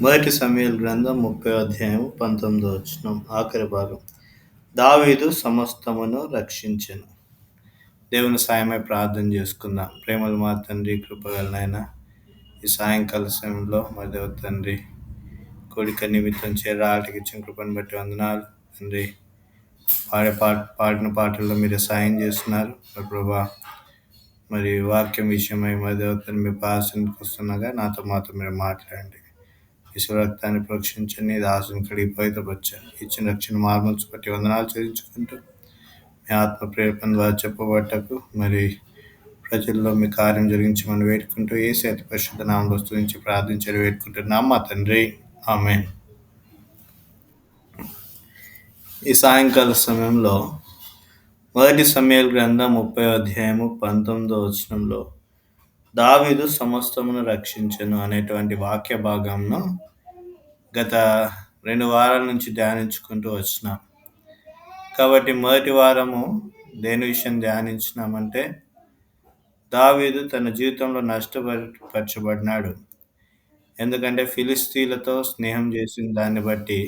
మొదటి సమయాల గ్రంథం ముప్పై అధ్యాయం పంతొమ్మిదో వచ్చిన ఆఖరి భాగం. దావీదు సమస్తమును రక్షించను. దేవుని సాయమై ప్రార్థన చేసుకుందాం. ప్రేమలు మా తండ్రి కృపగలనైనా ఈ సాయంకాల సమయంలో మా దేవ తండ్రి కోడిక నిమిత్తం చేరాటకి ఇచ్చిన కృపను బట్టి వందనాలు తండ్రి. పాడే పాట పాడిన పాటల్లో మీరు సాయం చేస్తున్నారు. ప్రభా మరి వాక్యం విషయమై మా దేవతని మీ పాసనకి వస్తున్నాగా నాతో మాతో మీరు మాట్లాడండి. ఈశ్వర రక్తాన్ని ప్రోక్షించండి. దాసుని కడిగి పవిత్రపరచండి. ఇచ్చిన రక్షణ మార్మల్స్ బట్టి వందనాలు చెల్లించుకుంటూ మీ ఆత్మ ప్రేరణ ద్వారా చెప్పబట్టకు మరి ప్రజల్లో మీ కార్యం జరిగించమని వేడుకుంటూ ఏ అతి పరిశుద్ధ నామం స్తుతించి ప్రార్థించని వేడుకుంటున్నాం మా తండ్రి. ఆమె ఈ సాయంకాల సమయంలో మొదటి సమయాల గ్రంథం ముప్పై అధ్యాయము పంతొమ్మిదో వచనంలో దావీదు సమస్తమును రక్షించను అనేటువంటి వాక్య భాగంను గత రెండు వారాల నుంచి ధ్యానించుకుంటూ వచ్చినాం. కాబట్టి మొదటి వారము దేని విషయం ధ్యానించినామంటే దావీదు తన జీవితంలో నష్టపరచబడినాడు. ఎందుకంటే ఫిలిస్తీన్లతో స్నేహం చేసిన దాన్ని బట్టి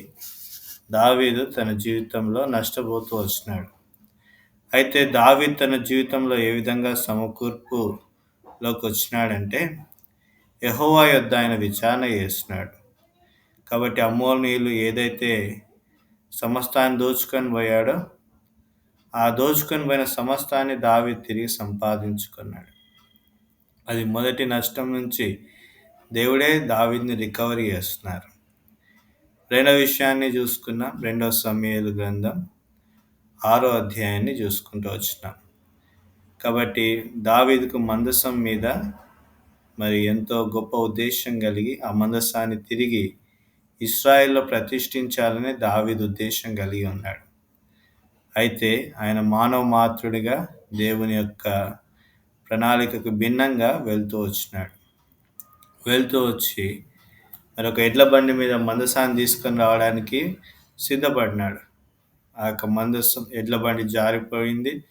దావీదు తన జీవితంలో నష్టపోతూ వచ్చినాడు. అయితే దావీద్ తన జీవితంలో ఏ విధంగా సమకూర్పులోకి వచ్చినాడంటే యహోవా యొద్ద ఆయన విచారణ చేస్తున్నాడు కాబట్టి అమ్మోనీయులు ఏదైతే సమస్తాన్ని దోచుకొని పోయాడో ఆ దోచుకొని పోయిన సమస్తాన్ని దావి తిరిగి సంపాదించుకున్నాడు. అది మొదటి నష్టం నుంచి దేవుడే దావిని రికవరీ చేస్తున్నారు. రెండవ విషయాన్ని చూసుకున్నాం. రెండవ సమయాలు గ్రంథం ఆరో అధ్యాయాన్ని చూసుకుంటూ వచ్చినాం. కాబట్టి దావీదుకు మందసం మీద మరి ఎంతో గొప్ప ఉద్దేశం కలిగి ఆ మందసాన్ని తిరిగి ఇస్రాయిల్లో ప్రతిష్ఠించాలని దావీదు ఉద్దేశం కలిగి ఉన్నాడు. అయితే ఆయన మానవ మాతృడిగా దేవుని యొక్క ప్రణాళికకు భిన్నంగా వెళ్తూ వచ్చినాడు. వెళ్తూ వచ్చి మరి ఒక ఎడ్ల బండి మీద మందసాన్ని తీసుకొని రావడానికి సిద్ధపడినాడు. ఆ యొక్క మందసం ఎడ్ల బండి జారిపోయింది.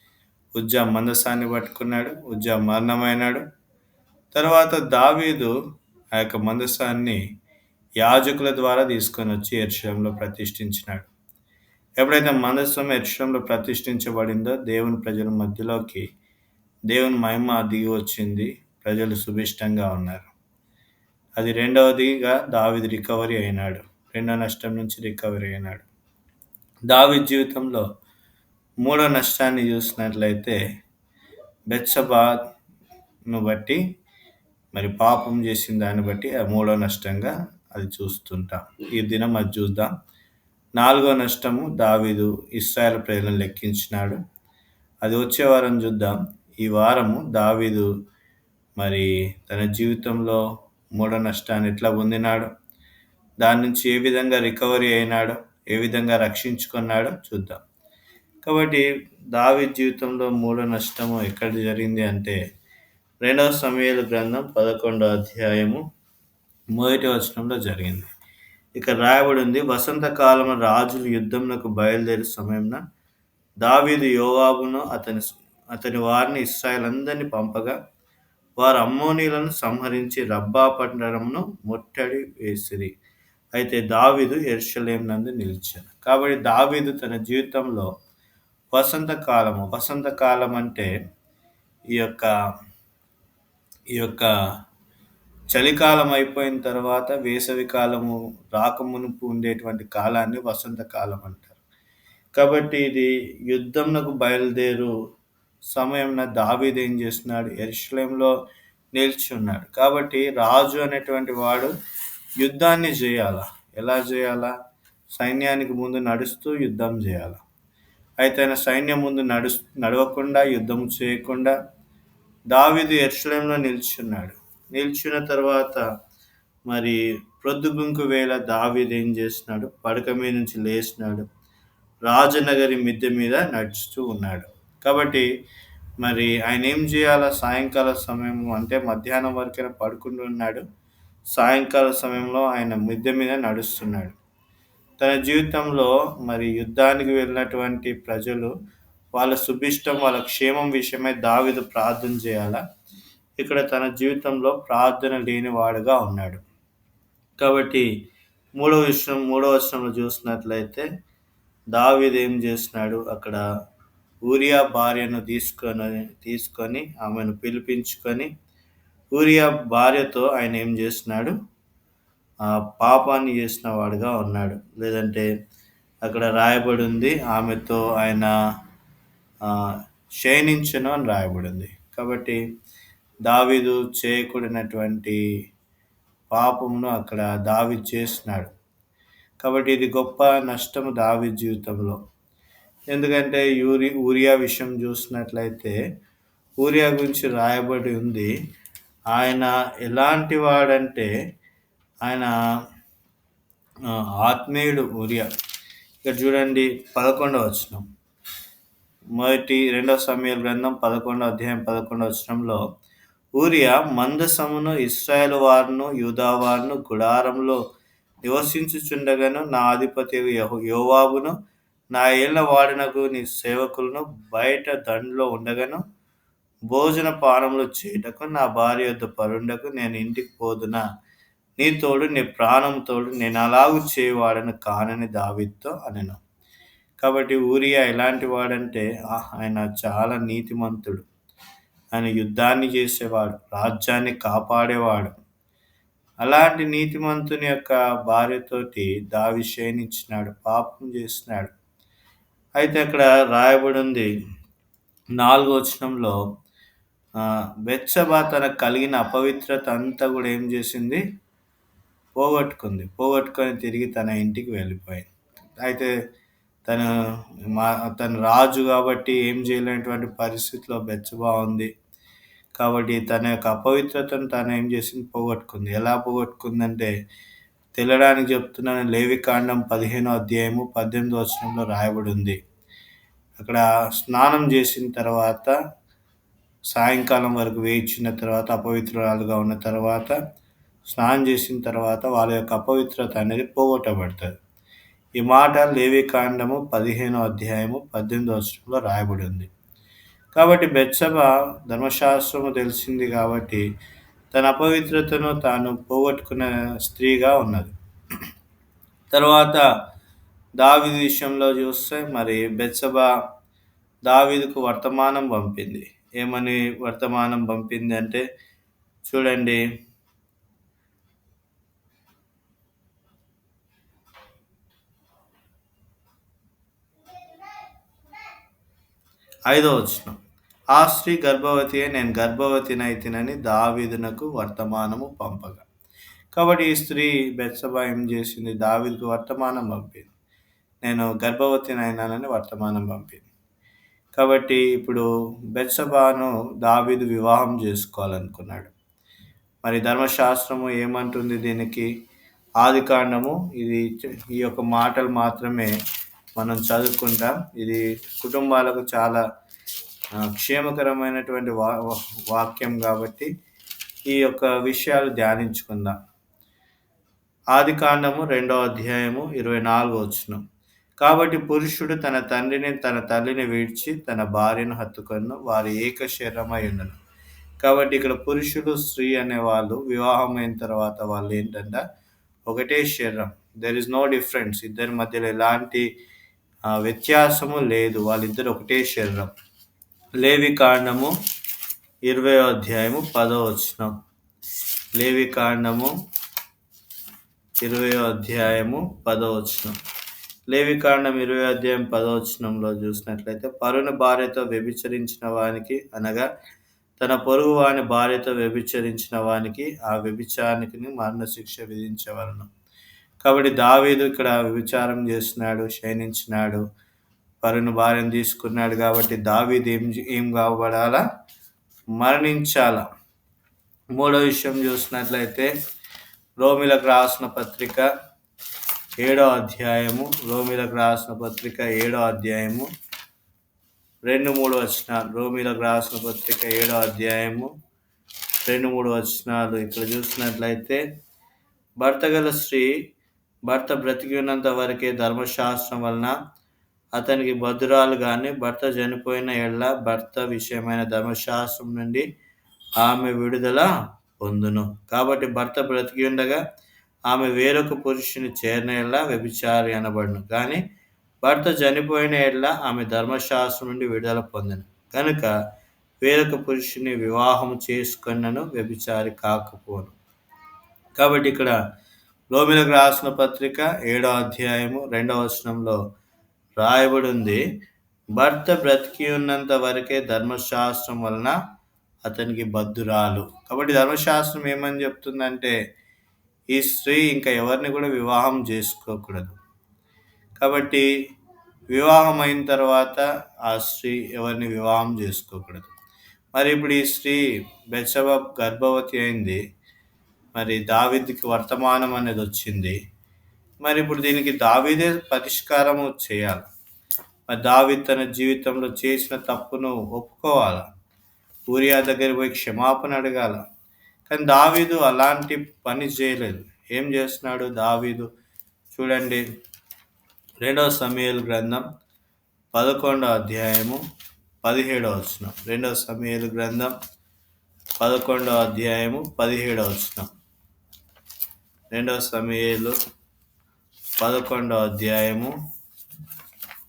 ఉజ్జా మందసాన్ని పట్టుకున్నాడు. ఉజ్జా మరణమైనాడు. తర్వాత దావీదు ఆ యొక్క మందసాన్ని యాజకుల ద్వారా తీసుకొని వచ్చి ఎర్షంలో ప్రతిష్ఠించినాడు. ఎప్పుడైతే మందస్సం ఎర్షంలో ప్రతిష్ఠించబడిందో దేవుని ప్రజల మధ్యలోకి దేవుని మహిమ దిగి వచ్చింది. ప్రజలు సుభిష్టంగా ఉన్నారు. అది రెండవదిగా దావిది రికవరీ అయినాడు. రెండో నష్టం నుంచి రికవరీ అయినాడు. దావి జీవితంలో మూడో నష్టాన్ని చూసినట్లయితే బెత్సబాను బట్టి మరి పాపం చేసిన దాన్ని బట్టి ఆ మూడో నష్టంగా అది చూస్తుంటాం. ఈ దినం అది చూద్దాం. నాలుగో నష్టము దావీదు ఇస్రాయల్ ప్రజలను లెక్కించినాడు. అది వచ్చే వారం చూద్దాం. ఈ వారము దావీదు మరి తన జీవితంలో మూడో నష్టాన్ని ఎట్లా పొందినాడు? దాని నుంచి ఏ విధంగా రికవరీ అయినాడో? ఏ విధంగా రక్షించుకున్నాడో చూద్దాం. కాబట్టి దావి జీవితంలో మూడో నష్టము ఎక్కడ జరిగింది అంటే రెండవ సమయాల గ్రంథం పదకొండో అధ్యాయము మొదటి వచనంలో జరిగింది. ఇక రాయబడి ఉంది వసంతకాలం రాజులు యుద్ధంలో బయలుదేరే సమయంలో దావీదు యోవాబును అతని అతని వారిని ఇస్రాయల్ అందరినీ పంపగా వారు అమ్మోనీలను సంహరించి రబ్బా పట్టణమును ముట్టడి వేసిరి. అయితే దావీదు ఎర్షలేం నందు నిలిచాను కాబట్టి దావీదు తన జీవితంలో వసంతకాలము వసంతకాలం అంటే ఈ యొక్క ఈ యొక్క చలికాలం అయిపోయిన తర్వాత వేసవి కాలము రాకమునుపు ఉండేటువంటి కాలాన్ని వసంతకాలం అంటారు. కాబట్టి ఇది యుద్ధంకు బయలుదేరు సమయంలో దావీదు ఏం చేస్తున్నాడు? ఎరుషలేంలో నిల్చున్నాడు. కాబట్టి రాజు అనేటువంటి వాడు యుద్ధాన్ని చేయాలా? ఎలా చేయాలా? సైన్యానికి ముందు నడుస్తూ యుద్ధం చేయాలి? అయితే ఆయన సైన్యం ముందు నడు నడవకుండా యుద్ధం చేయకుండా దావీదు ఎరుషలేంలో నిల్చున్నాడు. నిల్చున్న తర్వాత మరి ప్రొద్దుగుంకు వేళ దావీద్ ఏం చేస్తున్నాడు? పడక మీద నుంచి లేచినాడు రాజనగరి మిద్దె మీద నడుస్తూ ఉన్నాడు. కాబట్టి మరి ఆయన ఏం చేయాలా? సాయంకాల సమయం అంటే మధ్యాహ్నం వరకైనా పడుకుంటూ ఉన్నాడు. సాయంకాల సమయంలో ఆయన మిద్దె మీద నడుస్తున్నాడు. తన జీవితంలో మరి యుద్ధానికి వెళ్ళినటువంటి ప్రజలు వాళ్ళ సుభిష్టం వాళ్ళ క్షేమం విషయమై దావిదు ప్రార్థన చేయాలా? ఇక్కడ తన జీవితంలో ప్రార్థన లేనివాడుగా ఉన్నాడు. కాబట్టి మూడవ విషయం మూడవ వచనంలో చూసినట్లయితే దావిద్ ఏం చేసినాడు అక్కడ ఊరియా భార్యను తీసుకొని తీసుకొని ఆమెను పిలిపించుకొని ఊరియా భార్యతో ఆయన ఏం చేసినాడు పాపాన్ని చేసిన వాడుగా ఉన్నాడు. లేదంటే అక్కడ రాయబడి ఉంది ఆమెతో ఆయన క్షయణించను అని రాయబడింది కాబట్టి దావీదు చేయకూడినటువంటి పాపమును అక్కడ దావి చేసినాడు. కాబట్టి ఇది గొప్ప నష్టము దావి జీవితంలో. ఎందుకంటే యూరి ఊరియా విషయం చూసినట్లయితే ఊరియా గురించి రాయబడి ఉంది. ఆయన ఎలాంటి వాడంటే ఆయన ఆత్మీయుడు ఊరియా. ఇక్కడ చూడండి పదకొండవ వచనం. మొదటి రెండవ సమయాల గ్రంథం పదకొండవ అధ్యాయం పదకొండవ వచనంలో ఊరియా మందసమును ఇస్రాయల్ వారును యూదావారును గుడారంలో నివసించుచుండగాను నా అధిపతి యోవాబును. నా ఏళ్ళ వాడినకు నీ సేవకులను బయట దండలో ఉండగాను. భోజన పానములు చేయటకు నా భార్య యొద్ద పరుండకు నేను ఇంటికి పోదునా? నీ తోడు నీ ప్రాణం తోడు నేను అలాగూ చేయవాడను కానని దావితో అనను. కాబట్టి ఊరియా ఎలాంటి వాడంటే ఆయన చాలా నీతిమంతుడు. ఆయన యుద్ధాన్ని చేసేవాడు రాజ్యాన్ని కాపాడేవాడు. అలాంటి నీతిమంతుని యొక్క భార్యతోటి దావి క్షీణించినాడు పాపం చేసినాడు. అయితే అక్కడ రాయబడి ఉంది నాలుగో వచనంలో బెచ్చబా తనకు కలిగిన అపవిత్రత అంతా కూడా ఏం చేసింది? పోగొట్టుకుంది. పోగొట్టుకొని తిరిగి తన ఇంటికి వెళ్ళిపోయింది. అయితే తను మా తను రాజు కాబట్టి ఏం చేయలేనటువంటి పరిస్థితిలో బెచ్చబా ఉంది. కాబట్టి తన యొక్క అపవిత్రతను తను ఏం చేసింది? పోగొట్టుకుంది. ఎలా పోగొట్టుకుందంటే తెల్లడానికి చెప్తున్నాను లేవికాండం పదిహేనో అధ్యాయము పద్దెనిమిదో వచనంలో రాయబడి ఉంది అక్కడ స్నానం చేసిన తర్వాత సాయంకాలం వరకు వేయించిన తర్వాత అపవిత్రురాలుగా ఉన్న తర్వాత స్నానం చేసిన తర్వాత వాళ్ళ యొక్క అపవిత్రత అనేది పోగొట్టబడుతుంది. ఈ మాట లేవి కాండము పదిహేనో అధ్యాయము పద్దెనిమిదో వచనంలో రాయబడి ఉంది. కాబట్టి బెత్సభ ధర్మశాస్త్రము తెలిసింది కాబట్టి తన అపవిత్రతను తాను పోగొట్టుకున్న స్త్రీగా ఉన్నది. తర్వాత దావిది విషయంలో చూస్తే మరి బెత్సభ దావీదుకు వర్తమానం పంపింది. ఏమని వర్తమానం పంపింది అంటే చూడండి ఐదో వచ్చిన ఆ స్త్రీ గర్భవతి నేను గర్భవతినైతినని దావీదునకు వర్తమానము పంపగా. కాబట్టి ఈ స్త్రీ బెత్సబా ఏం చేసింది? దావీదుకు వర్తమానం పంపింది. నేను గర్భవతినైనానని వర్తమానం పంపింది. కాబట్టి ఇప్పుడు బెత్సబాను దావీదు వివాహం చేసుకోవాలనుకున్నాడు. మరి ధర్మశాస్త్రము ఏమంటుంది దీనికి? ఆది కాండము ఇది ఈ యొక్క మాటలు మాత్రమే మనం చదువుకుంటాం. ఇది కుటుంబాలకు చాలా క్షేమకరమైనటువంటి వా వాక్యం కాబట్టి ఈ యొక్క విషయాలు ధ్యానించుకుందాం. ఆది కాండము రెండవ అధ్యాయము ఇరవై నాలుగు వచ్చిన కాబట్టి పురుషుడు తన తండ్రిని తన తల్లిని విడిచి తన భార్యను హత్తుకొను వారి ఏక శరీరమై ఉండను. కాబట్టి ఇక్కడ పురుషుడు స్త్రీ అనే వాళ్ళు వివాహం అయిన తర్వాత వాళ్ళు ఏంటంటే ఒకటే శరీరం. దెర్ ఇస్ నో డిఫరెన్స్ ఇద్దరి మధ్యలో ఎలాంటి వ్యత్యాసము లేదు. వాళ్ళిద్దరు ఒకటే శరీరం. లేవి కాండము ఇరవై అధ్యాయము పదో వచనం. లేవి కాండము ఇరవై అధ్యాయము పదో వచనం. లేవి కాండం ఇరవై అధ్యాయం పదో వచనంలో చూసినట్లయితే పరుని భార్యతో వ్యభిచరించిన వానికి అనగా తన పొరుగు వాని భార్యతో వ్యభిచరించిన వానికి ఆ వ్యభిచారానికి మరణశిక్ష విధించవలను. కాబట్టి దావీదు ఇక్కడ విచారం చేస్తున్నాడు శయనించినాడు వరుణ భార్యను తీసుకున్నాడు కాబట్టి దావీదు ఏం ఏం కాబడాలా మరణించాల? మూడో విషయం చూసినట్లయితే రోమిలకు రాసిన పత్రిక ఏడో అధ్యాయము రోమిలకు రాసిన పత్రిక ఏడో అధ్యాయము రెండు మూడు వచనాలు రోమిలకు రాసిన పత్రిక ఏడో అధ్యాయము రెండు మూడు వచనాలు. ఇక్కడ చూసినట్లయితే భర్త గల స్త్రీ భర్త బ్రతికి ఉన్నంత వరకే ధర్మశాస్త్రం వలన అతనికి భద్రాలు కానీ భర్త చనిపోయిన ఎళ్ళ భర్త విషయమైన ధర్మశాస్త్రం నుండి ఆమె విడుదల పొందును. కాబట్టి భర్త బ్రతికి ఉండగా ఆమె వేరొక పురుషుని చేరిన ఎడల వ్యభిచారి అనబడును. కానీ భర్త చనిపోయిన ఎడల ఆమె ధర్మశాస్త్రం నుండి విడుదల పొందను. కనుక వేరొక పురుషుని వివాహం చేసుకున్నను వ్యభిచారి కాకపోను. కాబట్టి ఇక్కడ రోమిలకు రాసిన పత్రిక ఏడో అధ్యాయము రెండవ వచనంలో రాయబడి ఉంది భర్త బ్రతికి ఉన్నంత వరకే ధర్మశాస్త్రం వలన అతనికి బద్దురాలు కాబట్టి ధర్మశాస్త్రం ఏమని చెప్తుందంటే ఈ స్త్రీ ఇంకా ఎవరిని కూడా వివాహం చేసుకోకూడదు. కాబట్టి వివాహం అయిన తర్వాత ఆ స్త్రీ ఎవరిని వివాహం చేసుకోకూడదు. మరి ఇప్పుడు ఈ స్త్రీ బెచ్చబ గర్భవతి అయింది. మరి దావిద్కి వర్తమానం అనేది వచ్చింది. మరి ఇప్పుడు దీనికి దావిదే పరిష్కారము చేయాలి. మరి దావిద్ తన జీవితంలో చేసిన తప్పును ఒప్పుకోవాలి? ఊరియా దగ్గర పోయి క్షమాపణ అడగాల? కానీ దావీదు అలాంటి పని చేయలేదు. ఏం చేస్తున్నాడు దావీదు? చూడండి రెండవ సమయలు గ్రంథం పదకొండవ అధ్యాయము పదిహేడవ వచనం. రెండవ సమయలు గ్రంథం పదకొండవ అధ్యాయము పదిహేడవ వచనం. రెండవ సమయాలు పదకొండవ అధ్యాయము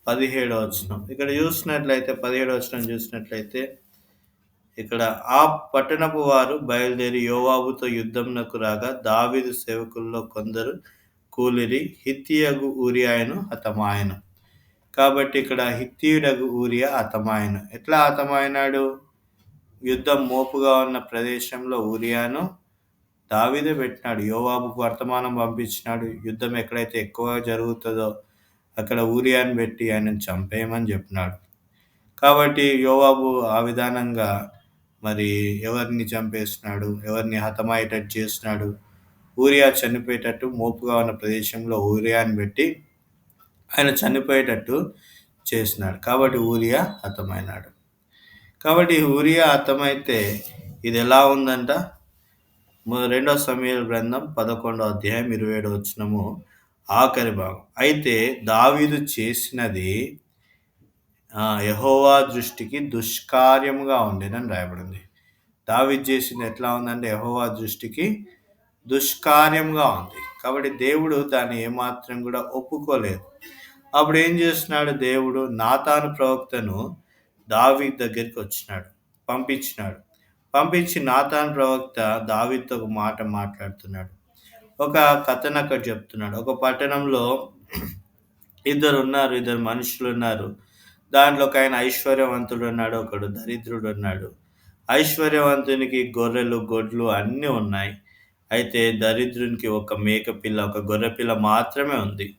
పదిహేడవ వచనం. ఇక్కడ చూసినట్లయితే పదిహేడవ వచనం చూసినట్లయితే ఇక్కడ ఆ పట్టణపు వారు బయలుదేరి యోవాబుతో యుద్ధంనకు రాగా దావిదు సేవకుల్లో కొందరు కూలిరి హిత్తియగు ఊరియాయను హతమాయను. కాబట్టి ఇక్కడ హిత్తియుడగు ఊరియా హతమాయను. ఎట్లా హతమాయినాడు? యుద్ధం మోపుగా ఉన్న ప్రదేశంలో ఊరియాను దావీదే పెట్టినాడు యోవాబుకు వర్తమానం పంపించినాడు. యుద్ధం ఎక్కడైతే ఎక్కువగా జరుగుతుందో అక్కడ ఊరియాను పెట్టి ఆయనను చంపేయమని చెప్పినాడు. కాబట్టి యోవాబు ఆ విధానంగా మరి ఎవరిని చంపేస్తున్నాడు ఎవరిని హతమయ్యేటట్టు చేస్తున్నాడు ఊరియా చనిపోయేటట్టు మోపుగా ఉన్న ప్రదేశంలో ఊరియాని పెట్టి ఆయన చనిపోయేటట్టు చేసినాడు. కాబట్టి ఊరియా హతమైనాడు. కాబట్టి ఊరియా హతమైతే ఇది ఎలా ఉందంట? రెండో సమయాల గ్రంథం పదకొండో అధ్యాయం ఇరవై ఏడు వచ్చినము ఆఖరి భాగం. అయితే దావీదు చేసినది యహోవా దృష్టికి దుష్కార్యముగా ఉండేదని రాయబడింది. దావీదు చేసింది ఎట్లా ఉందంటే యహోవా దృష్టికి దుష్కార్యంగా ఉంది. కాబట్టి దేవుడు దాన్ని ఏమాత్రం కూడా ఒప్పుకోలేదు. అప్పుడు ఏం చేస్తున్నాడు దేవుడు? నాతాను ప్రవక్తను దావీ దగ్గరికి వచ్చినాడు పంపించినాడు. పంపించి నాతాన్ ప్రవక్త దావితో ఒక మాట మాట్లాడుతున్నాడు. ఒక కథను అక్కడ చెప్తున్నాడు. ఒక పట్టణంలో ఇద్దరు ఉన్నారు ఇద్దరు మనుషులు ఉన్నారు. దాంట్లో ఒక ఆయన ఐశ్వర్యవంతుడు ఉన్నాడు ఒకడు దరిద్రుడు ఉన్నాడు. ఐశ్వర్యవంతునికి గొర్రెలు గొడ్లు అన్నీ ఉన్నాయి. అయితే దరిద్రునికి ఒక మేక పిల్ల ఒక గొర్రె పిల్ల మాత్రమే ఉంది.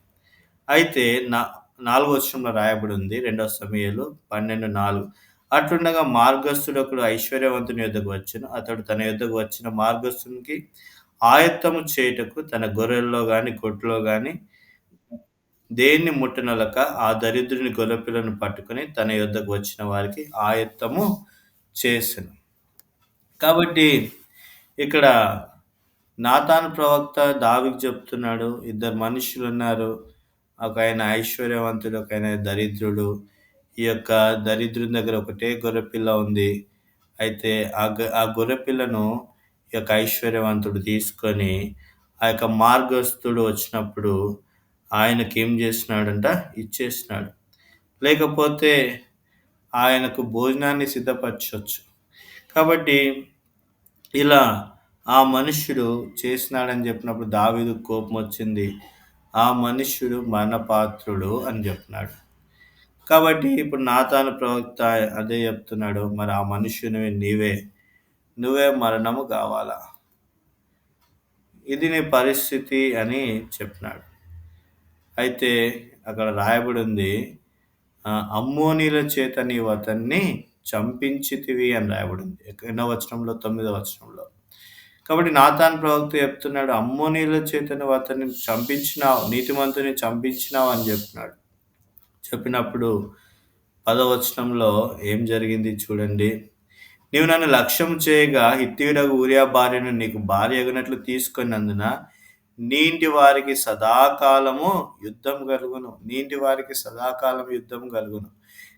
అయితే నా నాలుగో వచ్చంలో రాయబడి ఉంది రెండవ సమయంలో పన్నెండు నాలుగు. అట్లుండగా మార్గస్థుడు ఒకడు ఐశ్వర్యవంతుని యుద్ధకు వచ్చును. అతడు తన యుద్ధకు వచ్చిన మార్గస్థునికి ఆయత్తము చేయుటకు తన గొర్రెల్లో కానీ గొడ్లో కానీ దేన్ని ముట్టనలక ఆ దరిద్రుని గొర్రెపిల్లను పట్టుకుని తన యుద్ధకు వచ్చిన వారికి ఆయత్తము చేసను. కాబట్టి ఇక్కడ నాతాను ప్రవక్త దావికి చెప్తున్నాడు ఇద్దరు మనుషులు ఉన్నారు ఒక ఆయన ఐశ్వర్యవంతుడు ఒక ఆయన దరిద్రుడు. ఈ యొక్క దరిద్రుని దగ్గర ఒకటే గొర్రెపిల్ల ఉంది. అయితే ఆ ఆ గొర్రెపిల్లను ఈ యొక్క ఐశ్వర్యవంతుడు తీసుకొని ఆ యొక్క మార్గస్థుడు వచ్చినప్పుడు ఆయనకి ఏం చేసినాడంట ఇచ్చేసినాడు లేకపోతే ఆయనకు భోజనాన్ని సిద్ధపరచవచ్చు కాబట్టి ఇలా ఆ మనుష్యుడు చేసినాడని చెప్పినప్పుడు దావీదు కోపం వచ్చింది. ఆ మనుష్యుడు మరణపాత్రుడు అని చెప్పినాడు. కాబట్టి ఇప్పుడు నాతాను ప్రవక్త అదే చెప్తున్నాడు మరి ఆ మనుష్యుని నీవే నువ్వే మరణము కావాలా? ఇది నీ పరిస్థితి అని చెప్పినాడు. అయితే అక్కడ రాయబడి ఉంది అమ్మోనీల చేత నీవు అతన్ని చంపించితివి అని రాయబడింది. ఎన్నో వచనంలో? తొమ్మిదో వచనంలో. కాబట్టి నాతాన్ ప్రవక్త చెప్తున్నాడు అమ్మోనీల చేత నువ్వు అతన్ని చంపించినావు నీతిమంతుని చంపించినావు అని చెప్తున్నాడు చెప్పినప్పుడు పదవచనంలో ఏం జరిగింది చూడండి. నీవు నన్ను లక్ష్యం చేయగా హిత్తియుడకు ఊరియా భార్యను నీకు భార్య ఎగినట్లు తీసుకున్నందున నీంటి వారికి సదాకాలము యుద్ధం కలుగును. నీంటి వారికి సదాకాలం యుద్ధం కలుగును.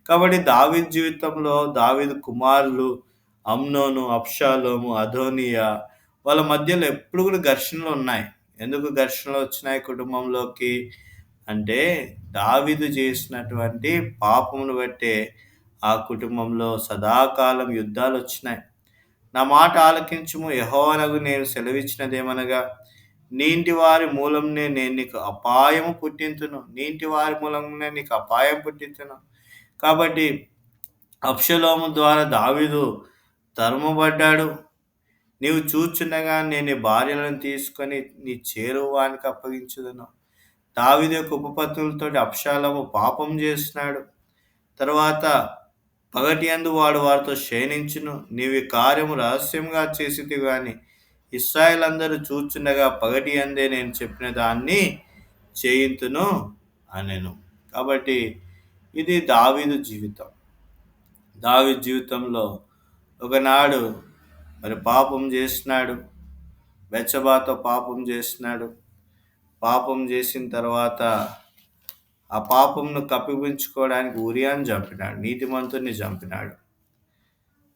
కాబట్టి దావిద్ జీవితంలో దావిద్ కుమారులు అమ్నోను అప్షాలోము అధోనియా వాళ్ళ మధ్యలో ఎప్పుడు కూడా ఘర్షణలు ఉన్నాయి. ఎందుకు ఘర్షణలు వచ్చినాయి కుటుంబంలోకి? అంటే దావిదు చేసినటువంటి పాపమును బట్టే ఆ కుటుంబంలో సదాకాలం యుద్ధాలు వచ్చినాయి. నా మాట ఆలకించుము యహోవనగు నేను సెలవిచ్చినదేమనగా నీంటి వారి మూలంనే నేను నీకు అపాయం పుట్టింతును. నీంటి వారి మూలంనే నీకు అపాయం పుట్టింతును. కాబట్టి అప్షలోము ద్వారా దావీదు తరుమబడ్డాడు. నీవు చూచుండగా నేను నీ భార్యలను తీసుకొని నీ చేరువానికి అప్పగించుదను. దావిద యొక్క ఉపపత్తులతో అప్షాలము పాపం చేస్తున్నాడు తర్వాత పగటి అందు వాడు వారితో శయనించును నీవి కార్యము రహస్యంగా చేసిది కానీ ఇస్రాయల్ అందరూ చూచుండగా పగటి అందే నేను చెప్పిన దాన్ని చేయింతును అనెను. కాబట్టి ఇది దావీదు జీవితం. దావీ జీవితంలో ఒకనాడు మరి పాపం చేసినాడు బెచ్చబాతో పాపం చేసినాడు. పాపం చేసిన తర్వాత ఆ పాపంను కప్పిపుంచుకోవడానికి ఉరియాన్ని చంపినాడు నీతిమంతుని చంపినాడు.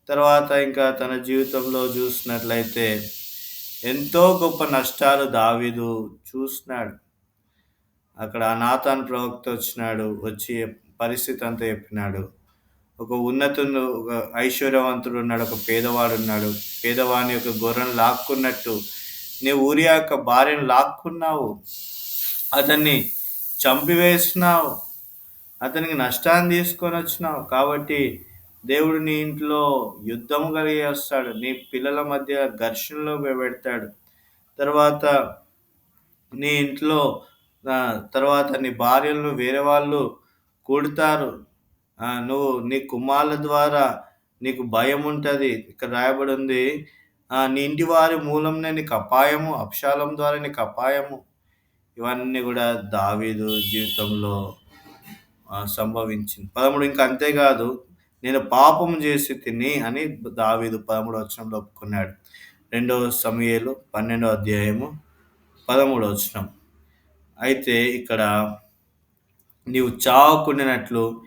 తర్వాత ఇంకా తన జీవితంలో చూసినట్లయితే ఎంతో గొప్ప నష్టాలు దావీదు చూసినాడు. అక్కడ అనాథాన్ ప్రవక్త వచ్చినాడు వచ్చి పరిస్థితి అంతా చెప్పినాడు. ఒక ఉన్నతుడు ఒక ఐశ్వర్యవంతుడు ఉన్నాడు ఒక పేదవాడు ఉన్నాడు. పేదవాని యొక్క గొర్రెను లాక్కున్నట్టు నీవు ఊరి యొక్క భార్యను లాక్కున్నావు. అతన్ని చంపివేసినావు. అతనికి నష్టాన్ని తీసుకొని వచ్చినావు. కాబట్టి దేవుడు నీ ఇంట్లో యుద్ధం కలిగి వస్తాడు. నీ పిల్లల మధ్య ఘర్షణలో పెడతాడు. తర్వాత నీ ఇంట్లో తర్వాత నీ భార్యలను వేరే వాళ్ళు కూడతారు. నువ్వు నీ కుమారుల ద్వారా నీకు భయం ఉంటుంది. ఇక్కడ రాయబడి ఉంది. నీ ఇంటి వారి మూలంనే కపాయము అపాయము అప్షాలం ద్వారా నీకు అపాయము. ఇవన్నీ కూడా దావీదు జీవితంలో సంభవించింది. పదమూడు ఇంకా అంతేకాదు నేను పాపం చేసి తిని అని దావీదు పదమూడు వచనంలో ఒప్పుకున్నాడు. రెండవ సమయాలు పన్నెండో అధ్యాయము పదమూడో వచనం. అయితే ఇక్కడ నీవు చావుకుండినట్లు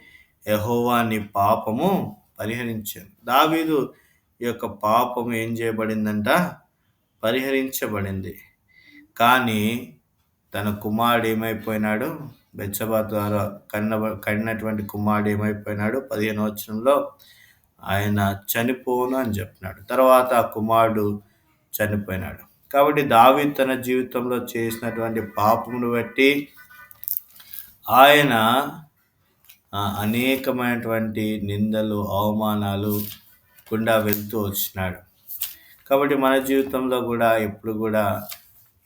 యహోవా నీ పాపము పరిహరించాను. దావీదు ఈ యొక్క పాపం ఏం చేయబడిందంట? పరిహరించబడింది. కానీ తన కుమారుడు ఏమైపోయినాడు? బెచ్చబా ద్వారా కన్న కడినటువంటి కుమారుడు ఏమైపోయినాడు? పదిహేను వచ్చరంలో ఆయన చనిపోను అని చెప్పినాడు. తర్వాత ఆ కుమారుడు చనిపోయినాడు. కాబట్టి దావి తన జీవితంలో చేసినటువంటి పాపమును బట్టి ఆయన అనేకమైనటువంటి నిందలు అవమానాలు గుండా వెళ్తూ వచ్చినాడు. కాబట్టి మన జీవితంలో కూడా ఎప్పుడు కూడా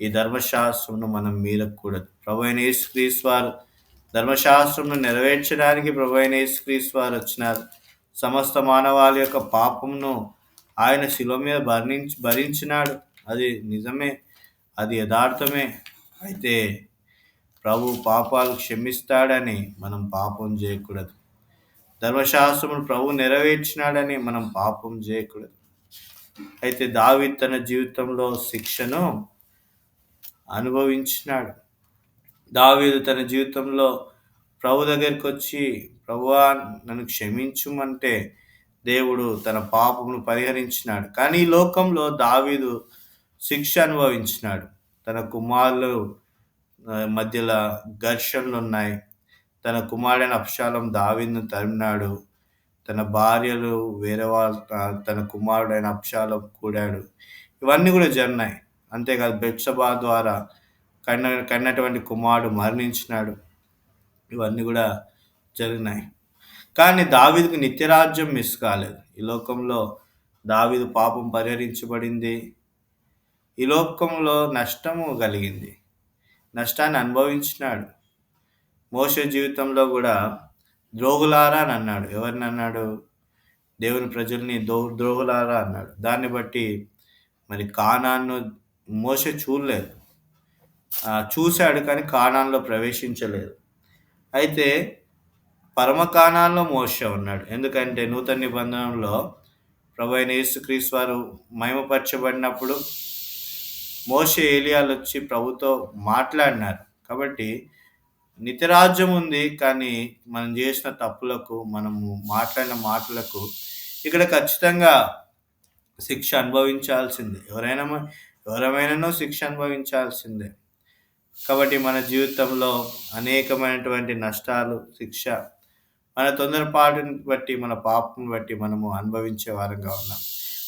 ఈ ధర్మశాస్త్రంను మనం మీరకూడదు ప్రభు అయిన యేసుక్రీస్ వారు ధర్మశాస్త్రంను నెరవేర్చడానికి ప్రభు అయిన యేసుక్రీస్ వారు వచ్చినారు. సమస్త మానవాళి యొక్క పాపమును ఆయన శిలో మీద భరించి భరించినాడు. అది నిజమే అది యథార్థమే. అయితే ప్రభు పాపాలు క్షమిస్తాడని మనం పాపం చేయకూడదు. ధర్మశాస్త్రములు ప్రభు నెరవేర్చినాడని మనం పాపం చేయకూడదు. అయితే దావి తన జీవితంలో శిక్షను అనుభవించినాడు. దావీదు తన జీవితంలో ప్రభు దగ్గరికి వచ్చి ప్రభువా నన్ను క్షమించుమంటే దేవుడు తన పాపమును పరిహరించినాడు. కానీ ఈ లోకంలో దావీదు శిక్ష అనుభవించినాడు. తన కుమారులు మధ్యలో ఘర్షణలు ఉన్నాయి తన కుమారుడైన అప్షాలం దావిను తరిమినాడు. తన భార్యలు వేరే వాళ్ళ తన కుమారుడైన అప్షాలం కూడాడు. ఇవన్నీ కూడా జరిగినాయి. అంతేకాదు బెట్సబా ద్వారా కన్న కన్నటువంటి కుమారుడు మరణించినాడు. ఇవన్నీ కూడా జరిగినాయి. కానీ దావీదుకు నిత్యరాజ్యం మిస్ కాలేదు. ఈ లోకంలో దావీదు పాపం పరిహరించబడింది. ఈ లోకంలో నష్టము కలిగింది. నష్టాన్ని అనుభవించినాడు. మోస జీవితంలో కూడా ద్రోగులారా అని అన్నాడు. ఎవరిని అన్నాడు? దేవుని ప్రజల్ని దో ద్రోగులారా అన్నాడు. దాన్ని బట్టి మరి కానాన్ను మోస చూడలేదు. చూశాడు కానీ కానాల్లో ప్రవేశించలేదు. అయితే పరమకాణాల్లో మోస ఉన్నాడు. ఎందుకంటే నూతన నిబంధనలో ప్రభు అయిన యేసుక్రీస్ వారు మహిమపరచబడినప్పుడు మోస ఏలియాలు వచ్చి ప్రభుతో మాట్లాడినారు. కాబట్టి నిత్యరాజ్యం ఉంది కానీ మనం చేసిన తప్పులకు మనము మాట్లాడిన మాటలకు ఇక్కడ ఖచ్చితంగా శిక్ష అనుభవించాల్సింది. ఎవరైనా ఎవరమైనానో శిక్ష అనుభవించాల్సిందే. కాబట్టి మన జీవితంలో అనేకమైనటువంటి నష్టాలు శిక్ష మన తొందరపాటుని బట్టి మన పాపం బట్టి మనము అనుభవించే వారంగా ఉన్నాం.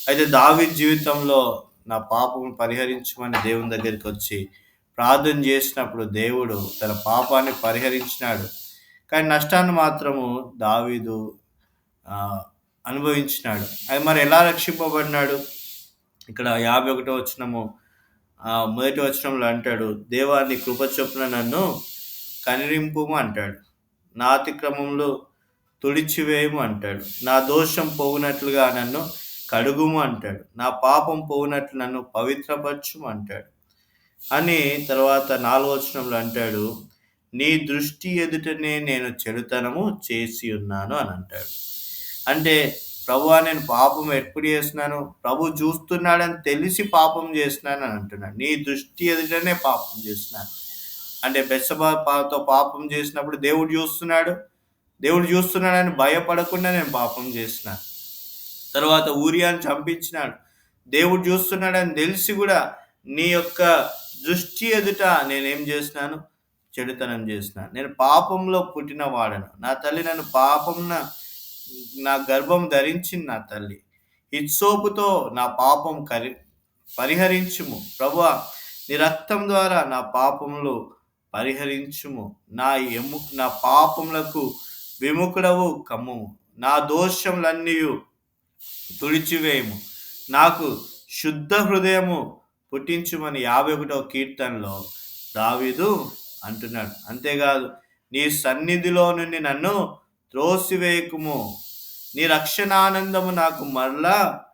అయితే దావి జీవితంలో నా పాపం పరిహరించమని దేవుని దగ్గరికి వచ్చి ప్రార్థన చేసినప్పుడు దేవుడు తన పాపాన్ని పరిహరించినాడు. కానీ నష్టాన్ని మాత్రము దావీదు అనుభవించినాడు. అది మరి ఎలా రక్షింపబడినాడు? ఇక్కడ యాభై ఒకటో వచ్చినము మొదటి వచనంలో అంటాడు దేవాన్ని కృప చొప్పున నన్ను కనిరింపు అంటాడు. నా అతిక్రమంలో తుడిచివేయము అంటాడు. నా దోషం పోగునట్లుగా నన్ను కడుగుము అంటాడు. నా పాపం పోగునట్లు నన్ను పవిత్రపరచుము అంటాడు. అని తర్వాత నాలుగవచనంలో అంటాడు నీ దృష్టి ఎదుటనే నేను చెడుతనము చేసి ఉన్నాను అని అంటాడు. అంటే ప్రభు నేను పాపం ఎప్పుడు చేస్తున్నాను? ప్రభు చూస్తున్నాడని తెలిసి పాపం చేస్తున్నాను అని అంటున్నాడు. నీ దృష్టి ఎదుటనే పాపం చేస్తున్నాను. అంటే బెచ్చబాతో పాపం చేసినప్పుడు దేవుడు చూస్తున్నాడు. దేవుడు చూస్తున్నాడని భయపడకుండా నేను పాపం చేసినాను తర్వాత ఊరియాని చంపించినాడు. దేవుడు చూస్తున్నాడని తెలిసి కూడా నీ యొక్క దృష్టి ఎదుట నేనేం చేసినాను? చెడుతనం చేసినాను. నేను పాపంలో పుట్టిన వాడను. నా తల్లి నన్ను పాపంన నా గర్భం ధరించింది నా తల్లి. ఇత్సోపుతో నా పాపం కరి పరిహరించుము. ప్రభు నీ రక్తం ద్వారా నా పాపములు పరిహరించుము. నా ఎము నా పాపములకు విముఖుడవు కమ్ము నా దోషములన్నీ తుడిచివేయము. నాకు శుద్ధ హృదయము పుట్టించుమని యాభై ఒకటో కీర్తనలో దావిదు అంటున్నాడు. అంతేకాదు నీ సన్నిధిలో నుండి నన్ను త్రోసివేయకుము. నీ రక్షణానందము నాకు మరలా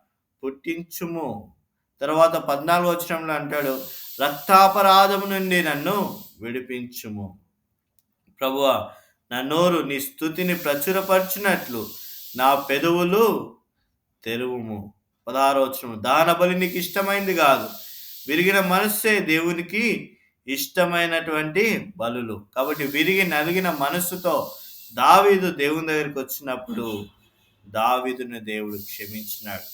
పుట్టించుము. తర్వాత పద్నాలుగు వచనంలో అంటాడు రక్తాపరాధము నుండి నన్ను విడిపించుము. ప్రభువ నా నోరు నీ స్థుతిని ప్రచురపరచినట్లు నా పెదవులు తెరువుము. పదహారోచనము దాన బలి నీకు ఇష్టమైంది కాదు. విరిగిన మనస్సే దేవునికి ఇష్టమైనటువంటి బలులు. కాబట్టి విరిగి నలిగిన మనస్సుతో దావీదు దేవుని దగ్గరికి వచ్చినప్పుడు దావీదుని దేవుడు క్షమించినాడు.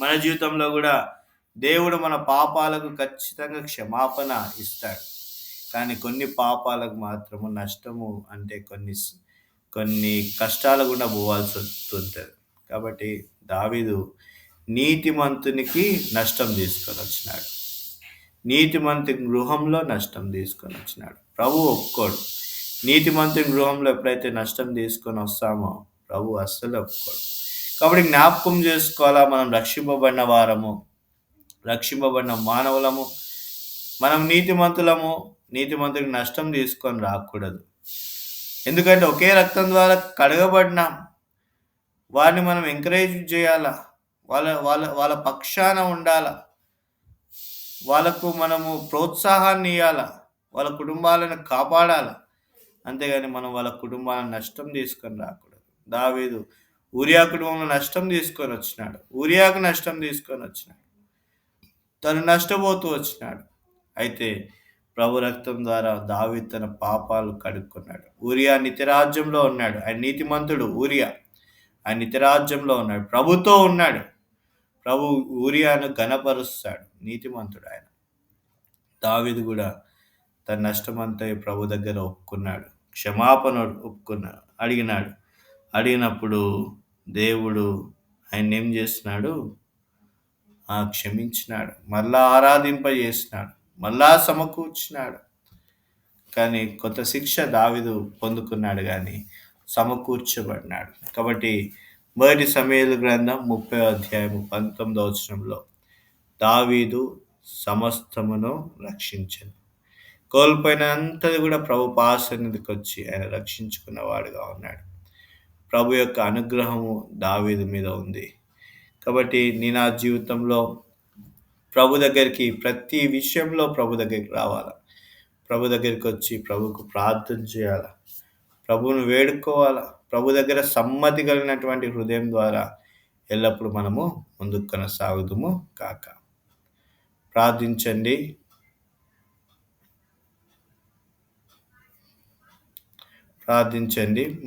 మన జీవితంలో కూడా దేవుడు మన పాపాలకు ఖచ్చితంగా క్షమాపణ ఇస్తాడు. కానీ కొన్ని పాపాలకు మాత్రము నష్టము అంటే కొన్ని కొన్ని కష్టాలు కూడా పోవాల్సి వస్తుంటుంది. కాబట్టి దావీదు నీతిమంతునికి నష్టం తీసుకొని వచ్చినాడు నీతిమంతి గృహంలో నష్టం తీసుకొని వచ్చినాడు ప్రభు ఒప్పుకోడు. నీతిమంతుని గృహంలో ఎప్పుడైతే నష్టం తీసుకొని వస్తామో ప్రభు అస్సలు ఒప్పుకోడు. కాబట్టి జ్ఞాపకం చేసుకోవాలా? మనం రక్షింపబడిన వారము రక్షింపబడిన మానవులము మనం నీతిమంతులము నీతిమంతుడికి నష్టం తీసుకొని రాకూడదు. ఎందుకంటే ఒకే రక్తం ద్వారా కడగబడినాం వారిని మనం ఎంకరేజ్ చేయాలా? వాళ్ళ వాళ్ళ వాళ్ళ పక్షాన ఉండాల. వాళ్ళకు మనము ప్రోత్సాహాన్ని ఇవ్వాల వాళ్ళ కుటుంబాలను కాపాడాల. అంతేగాని మనం వాళ్ళ కుటుంబాలను నష్టం తీసుకొని రాకూడదు. దావీదు ఊరియా కుటుంబంలో నష్టం తీసుకొని వచ్చినాడు. ఊరియాకు నష్టం తీసుకొని వచ్చినాడు. తను నష్టపోతూ వచ్చినాడు. అయితే ప్రభు రక్తం ద్వారా దావి తన పాపాలు కడుక్కున్నాడు. ఊరియా నిత్యరాజ్యంలో ఉన్నాడు. ఆయన నీతిమంతుడు ఊరియా. ఆయన నిత్యరాజ్యంలో ఉన్నాడు. ప్రభుతో ఉన్నాడు. ప్రభు ఊరియాను ఘనపరుస్తాడు నీతిమంతుడు ఆయన. దావిది కూడా తన నష్టమంతా ప్రభు దగ్గర ఒప్పుకున్నాడు క్షమాపణ ఒప్పుకున్నాడు అడిగినాడు. అడిగినప్పుడు దేవుడు ఆయన ఏం చేస్తున్నాడు? క్షమించినాడు మళ్ళా ఆరాధింపజేసినాడు మళ్ళా సమకూర్చినాడు. కానీ కొత్త శిక్ష దావిదు పొందుకున్నాడు కానీ సమకూర్చబడినాడు. కాబట్టి మొదటి సమయాల గ్రంథం ముప్పై అధ్యాయం పంతొమ్మిదవ వచనంలో దావీదు సమస్తమును రక్షించను. కోల్పోయిన అంతది కూడా ప్రభు పాసన్నిధికి వచ్చి ఆయన రక్షించుకున్నవాడుగా ఉన్నాడు. ప్రభు యొక్క అనుగ్రహము దావీదు మీద ఉంది. కాబట్టి నేను నా జీవితంలో ప్రభు దగ్గరికి ప్రతి విషయంలో ప్రభు దగ్గరికి రావాలా? ప్రభు దగ్గరికి వచ్చి ప్రభుకు ప్రార్థన చేయాలా? ప్రభువును వేడుకోవాలా? ప్రభు దగ్గర సమ్మతి కలిగినటువంటి హృదయం ద్వారా ఎల్లప్పుడూ మనము ముందుకు కొనసాగుదుము కాక. ప్రార్థించండి. ప్రార్థించండి.